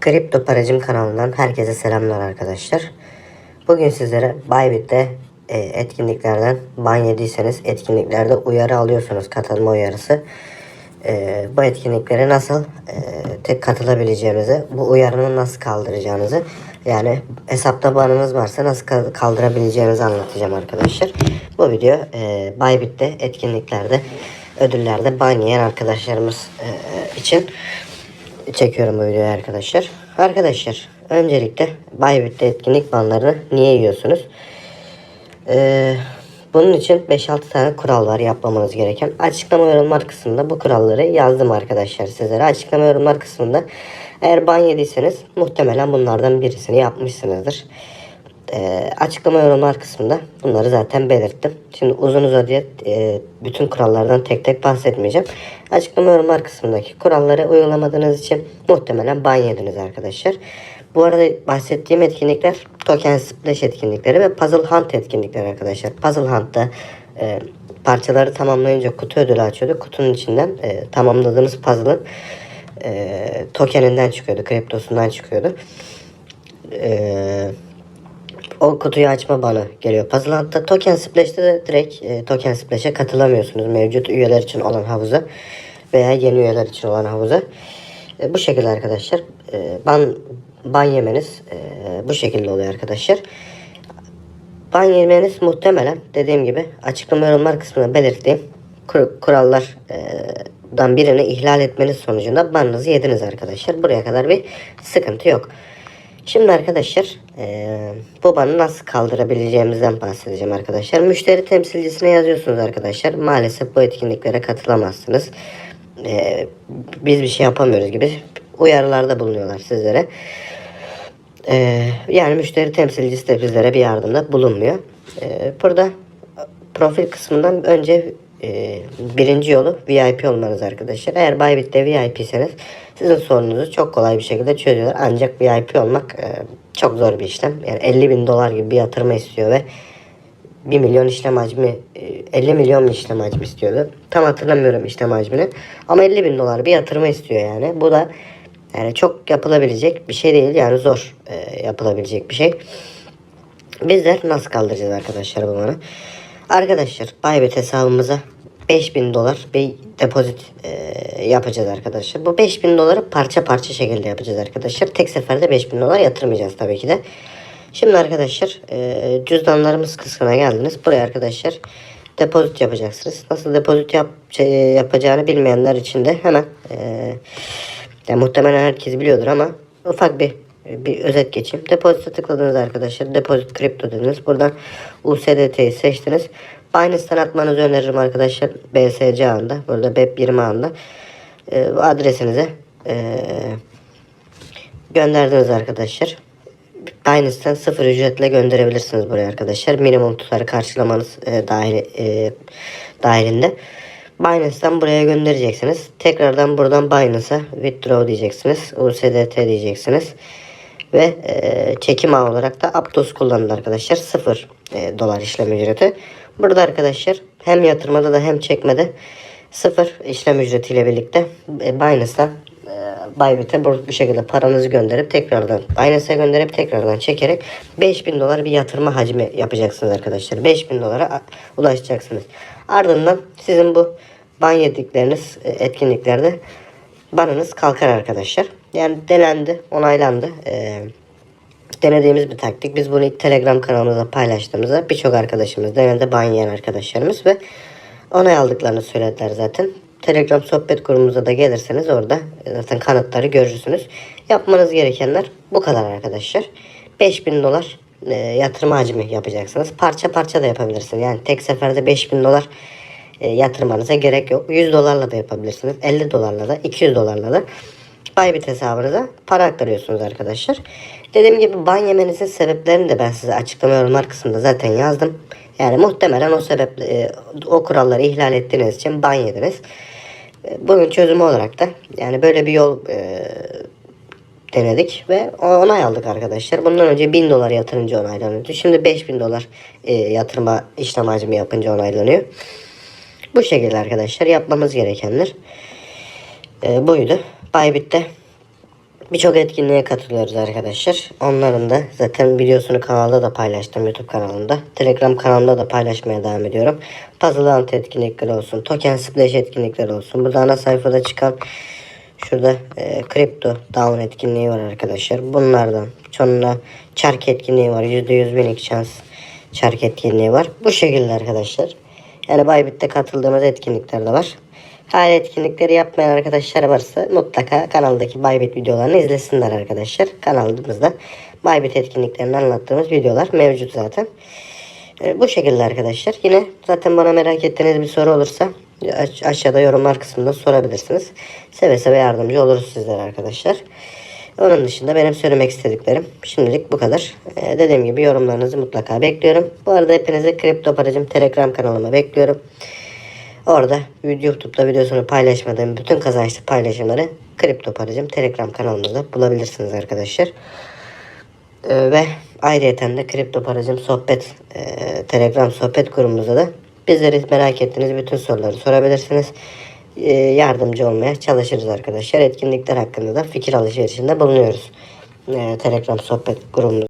Kripto Paracım kanalından herkese selamlar arkadaşlar. Bugün sizlere Bybit'te e, etkinliklerden ban yediyseniz etkinliklerde uyarı alıyorsunuz katılma uyarısı. E, bu etkinliklere nasıl e, tek katılabileceğinizi, bu uyarının nasıl kaldıracağınızı yani hesapta banınız varsa nasıl ka- kaldırabileceğinizi anlatacağım arkadaşlar. Bu video e, Bybit'te etkinliklerde ödüllerde ban yiyen arkadaşlarımız e, için çekiyorum bu videoyu arkadaşlar. Arkadaşlar öncelikle Bybit'te etkinlik banlarını niye yiyorsunuz? Ee, bunun için 5-6 tane kural var yapmamanız gereken. Açıklama yorumlar kısmında bu kuralları yazdım arkadaşlar sizlere. Açıklama yorumlar kısmında eğer ban yediyseniz muhtemelen bunlardan birisini yapmışsınızdır. Ee, açıklama yorumlar kısmında bunları zaten belirttim. Şimdi uzun uzadıya e, bütün kurallardan tek tek bahsetmeyeceğim. Açıklama yorumlar kısmındaki kuralları uygulamadığınız için muhtemelen ban yediniz arkadaşlar. Bu arada bahsettiğim etkinlikler Token Splash etkinlikleri ve Puzzle Hunt etkinlikleri arkadaşlar. Puzzle Hunt'ta e, parçaları tamamlayınca kutu ödülü açıyordu. Kutunun içinden e, tamamladığınız puzzle'ın e, tokeninden çıkıyordu, kriptosundan çıkıyordu. Eee o kutuyu açma bana geliyor. Puzzle Hunt'ta Token Splash'te de direkt e, Token Splash'e katılamıyorsunuz. Mevcut üyeler için olan havuza veya yeni üyeler için olan havuza. E, bu şekilde arkadaşlar. E, ban ban yemeniz e, bu şekilde oluyor arkadaşlar. Ban yemeniz muhtemelen dediğim gibi açıklama yorumlar kısmına belirttiğim kur- kurallardan birini ihlal etmeniz sonucunda banınızı yediniz arkadaşlar. Buraya kadar bir sıkıntı yok. Şimdi arkadaşlar eee bu banı nasıl kaldırabileceğimizden bahsedeceğim arkadaşlar. Müşteri temsilcisine yazıyorsunuz arkadaşlar. Maalesef bu etkinliklere katılamazsınız. Eee, biz bir şey yapamıyoruz gibi uyarılarda bulunuyorlar sizlere. Eee, yani müşteri temsilcisi de bizlere bir yardımda bulunmuyor. Eee, burada profil kısmından önce e, birinci yolu VIP olmanız arkadaşlar. Eğer Bybit'te VIP'seniz sizin sorununuzu çok kolay bir şekilde çözüyorlar. Ancak VIP olmak e, çok zor bir işlem. Yani 50 bin dolar gibi bir yatırma istiyor ve 1 milyon işlem hacmi, e, 50 milyon mu işlem hacmi istiyordu. Tam hatırlamıyorum işlem hacmini. Ama 50 bin dolar bir yatırma istiyor yani. Bu da yani çok yapılabilecek bir şey değil. Yani zor e, yapılabilecek bir şey. Bizler nasıl kaldıracağız arkadaşlar bu banı? Arkadaşlar Bybit hesabımıza 5000 dolar bir depozit e, yapacağız arkadaşlar. Bu 5000 doları parça parça şekilde yapacağız arkadaşlar. Tek seferde 5000 dolar yatırmayacağız tabii ki de. Şimdi arkadaşlar e, cüzdanlarımız kısmına geldiniz. Buraya arkadaşlar depozit yapacaksınız. Nasıl depozit yap, şey, yapacağını bilmeyenler için de hemen e, yani muhtemelen herkes biliyordur ama ufak bir bir özet geçeyim. Depozit'e tıkladınız arkadaşlar. Depozit kripto dediniz. Buradan USDT'yi seçtiniz. Binance'tan atmanızı öneririm arkadaşlar. BSC ağında. Burada BEP20 ağında. Ee, bu adresinize ee, gönderdiniz arkadaşlar. Binance'ten sıfır ücretle gönderebilirsiniz buraya arkadaşlar. Minimum tutarı karşılamanız e, dahil, e, dahilinde. Binance'ten buraya göndereceksiniz. Tekrardan buradan Binance'a withdraw diyeceksiniz. USDT diyeceksiniz. Ve e, çekim ağı olarak da Aptos kullanın arkadaşlar. 0 e, dolar işlem ücreti. Burada arkadaşlar hem yatırmada da hem çekmede 0 işlem ücretiyle birlikte e, Binance'dan e, Bybit'e bu, şekilde paranızı gönderip tekrardan Binance'e gönderip tekrardan çekerek 5000 dolar bir yatırma hacmi yapacaksınız arkadaşlar. 5000 dolara ulaşacaksınız. Ardından sizin bu ban yedikleriniz e, etkinliklerde banınız kalkar arkadaşlar. Yani denendi, onaylandı. Ee, denediğimiz bir taktik. Biz bunu ilk Telegram kanalımızda paylaştığımızda birçok arkadaşımız denedi ban arkadaşlarımız ve onay aldıklarını söylediler zaten. Telegram sohbet grubumuza da gelirseniz orada zaten kanıtları görürsünüz. Yapmanız gerekenler bu kadar arkadaşlar. 5000 dolar e, yatırım hacmi yapacaksınız. Parça parça da yapabilirsiniz. Yani tek seferde 5000 dolar e, yatırmanıza gerek yok. 100 dolarla da yapabilirsiniz. 50 dolarla da 200 dolarla da Bybit hesabınıza para aktarıyorsunuz arkadaşlar. Dediğim gibi ban yemenizin sebeplerini de ben size açıklama yorumlar kısmında zaten yazdım. Yani muhtemelen o sebeple o kuralları ihlal ettiğiniz için ban yediniz. E, Bunun çözümü olarak da yani böyle bir yol e, denedik ve onay aldık arkadaşlar. Bundan önce 1000 dolar yatırınca onaylanıyordu. Şimdi 5000 dolar e, yatırma işlem hacmi yapınca onaylanıyor. Bu şekilde arkadaşlar yapmamız gerekenler e, buydu. Bybit'te Birçok etkinliğe katılıyoruz arkadaşlar. Onların da zaten videosunu kanalda da paylaştım YouTube kanalında. Telegram kanalımda da paylaşmaya devam ediyorum. Puzzle Hunt etkinlikleri olsun. Token Splash etkinlikleri olsun. Burada ana sayfada çıkan şurada e, Crypto Down etkinliği var arkadaşlar. Bunlardan sonra çark etkinliği var. %100 binik şans çark etkinliği var. Bu şekilde arkadaşlar. Yani Bybit'te katıldığımız etkinlikler de var. Hala etkinlikleri yapmayan arkadaşlar varsa mutlaka kanaldaki Bybit videolarını izlesinler arkadaşlar. Kanalımızda Bybit etkinliklerini anlattığımız videolar mevcut zaten. E, bu şekilde arkadaşlar. Yine zaten bana merak ettiğiniz bir soru olursa aş- aşağıda yorumlar kısmında sorabilirsiniz. Seve seve yardımcı oluruz sizlere arkadaşlar. Onun dışında benim söylemek istediklerim şimdilik bu kadar. E, dediğim gibi yorumlarınızı mutlaka bekliyorum. Bu arada hepinizi Kripto Paracım Telegram kanalıma bekliyorum. Orada YouTube'da videosunu paylaşmadığım bütün kazançlı paylaşımları Kripto Paracım Telegram kanalımızda bulabilirsiniz arkadaşlar. Ee, ve ayrıyeten de Kripto Paracım sohbet e, Telegram sohbet grubumuzda da bizleri merak ettiğiniz bütün soruları sorabilirsiniz. Ee, yardımcı olmaya çalışırız arkadaşlar. Etkinlikler hakkında da fikir alışverişinde bulunuyoruz. Ee, Telegram sohbet grubumuzda.